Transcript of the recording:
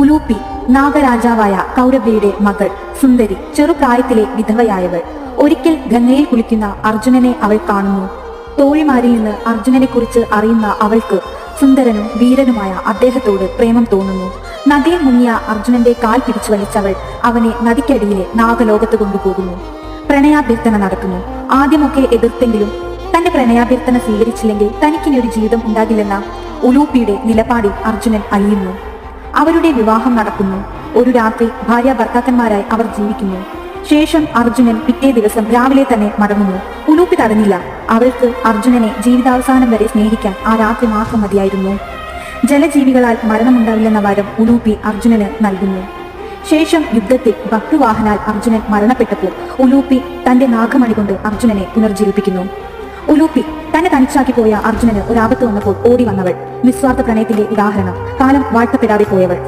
ഉലൂപ്പി നാഗരാജാവായ കൗരവയുടെ മകൾ സുന്ദരി ചെറുപ്രായത്തിലെ വിധവയായവൾ. ഒരിക്കൽ ഗംഗയിൽ കുളിക്കുന്ന അർജുനനെ അവൾ കാണുന്നു. തോഴിമാരിൽ നിന്ന് അർജുനനെ കുറിച്ച് അറിയുന്ന അവൾക്ക് സുന്ദരനും വീരനുമായ അദ്ദേഹത്തോട് പ്രേമം തോന്നുന്നു. നദിയിൽ മുങ്ങിയ അർജുനന്റെ കാൽ പിടിച്ചു വലിച്ചവൾ അവനെ നദിക്കടിയിലെ നാഗലോകത്ത് കൊണ്ടുപോകുന്നു. പ്രണയാഭ്യർത്ഥന നടക്കുന്നു ആദ്യമൊക്കെ എതിർത്തെങ്കിലും തന്റെ പ്രണയാഭ്യർത്ഥന സ്വീകരിച്ചില്ലെങ്കിൽ തനിക്കിനി ഒരു ജീവിതം ഉണ്ടാകില്ലെന്ന ഉലൂപ്പിയുടെ നിലപാടിൽ അർജുനൻ അലിയുന്നു. അവരുടെ വിവാഹം നടക്കുന്നു. ഒരു രാത്രി ഭാര്യ ഭർത്താക്കന്മാരായി അവർ ജീവിക്കുന്നു. ശേഷം അർജുനൻ പിറ്റേ ദിവസം രാവിലെ തന്നെ മടങ്ങുന്നു. ഉലൂപ്പി തടഞ്ഞില്ല. അവൾക്ക് അർജുനനെ ജീവിതാവസാനം വരെ സ്നേഹിക്കാൻ ആ രാത്രി മാത്രം മതിയായിരുന്നു. ജലജീവികളാൽ മരണമുണ്ടാവില്ലെന്ന വരം ഉലൂപ്പി അർജുനന് നൽകുന്നു. ശേഷം യുദ്ധത്തിൽ ഭക്തിവാഹനാൽ അർജുനൻ മരണപ്പെട്ടപ്പോൾ ഉലൂപ്പി തന്റെ നാഗമണി കൊണ്ട് അർജുനനെ പുനർജീവിപ്പിക്കുന്നു. ഉലൂപ്പി തന്നെ തനിച്ചാക്കി പോയ അർജുനന് ഒരാപത്ത് വന്നപ്പോൾ ഓടി വന്നവൾ നിസ്വാർത്ഥ പ്രണയത്തിന്റെ ഉദാഹരണം കാലം വാഴ്ത്തപ്പെടാതെ പോയവൾ.